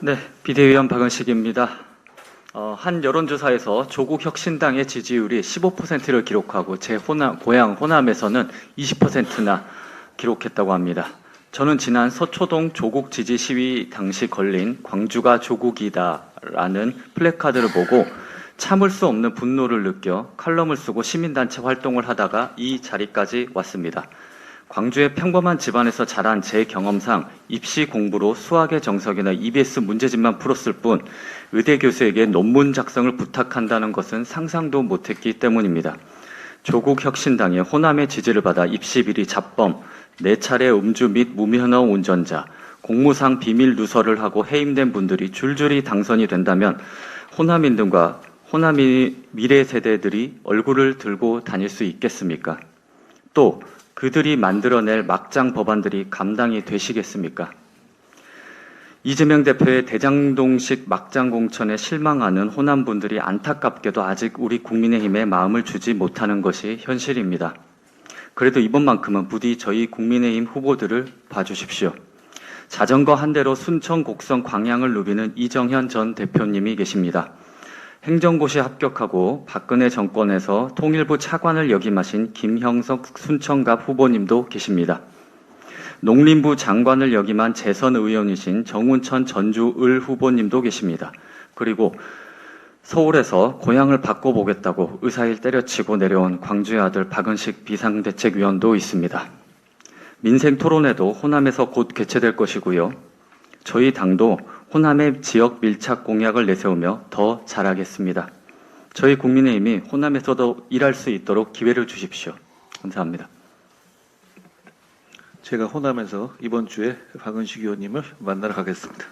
네, 비대위원 박은식입니다. 어, 한 여론조사에서 조국 혁신당의 지지율이 15%를 기록하고 제 호남, 고향 호남에서는 20%나 기록했다고 합니다. 저는 지난 서초동 조국 지지 시위 당시 걸린 광주가 조국이다라는 플래카드를 보고 참을 수 없는 분노를 느껴 칼럼을 쓰고 시민단체 활동을 하다가 이 자리까지 왔습니다. 광주의 평범한 집안에서 자란 제 경험상 입시 공부로 수학의 정석이나 EBS 문제집만 풀었을 뿐 의대 교수에게 논문 작성을 부탁한다는 것은 상상도 못했기 때문입니다. 조국 혁신당의 호남의 지지를 받아 입시 비리 잡범, 네 차례 음주 및 무면허 운전자, 공무상 비밀 누설을 하고 해임된 분들이 줄줄이 당선이 된다면 호남인들과 호남이 미래 세대들이 얼굴을 들고 다닐 수 있겠습니까? 또 그들이 만들어낼 막장 법안들이 감당이 되시겠습니까? 이재명 대표의 대장동식 막장 공천에 실망하는 호남분들이 안타깝게도 아직 우리 국민의힘에 마음을 주지 못하는 것이 현실입니다. 그래도 이번만큼은 부디 저희 국민의힘 후보들을 봐주십시오. 자전거 한 대로 순천 곡성 광양을 누비는 이정현 전 대표님이 계십니다. 행정고시 합격하고 박근혜 정권에서 통일부 차관을 역임하신 김형석 순천갑 후보님도 계십니다. 농림부 장관을 역임한 재선 의원이신 정운천 전주을 후보님도 계십니다. 그리고 서울에서 고향을 바꿔보겠다고 의사일 때려치고 내려온 광주의 아들 박은식 비상대책위원도 있습니다. 민생 토론회도 호남에서 곧 개최될 것이고요. 저희 당도 호남의 지역 밀착 공약을 내세우며 더 잘하겠습니다. 저희 국민의힘이 호남에서도 일할 수 있도록 기회를 주십시오. 감사합니다. 제가 호남에서 이번 주에 박은식 의원님을 만나러 가겠습니다.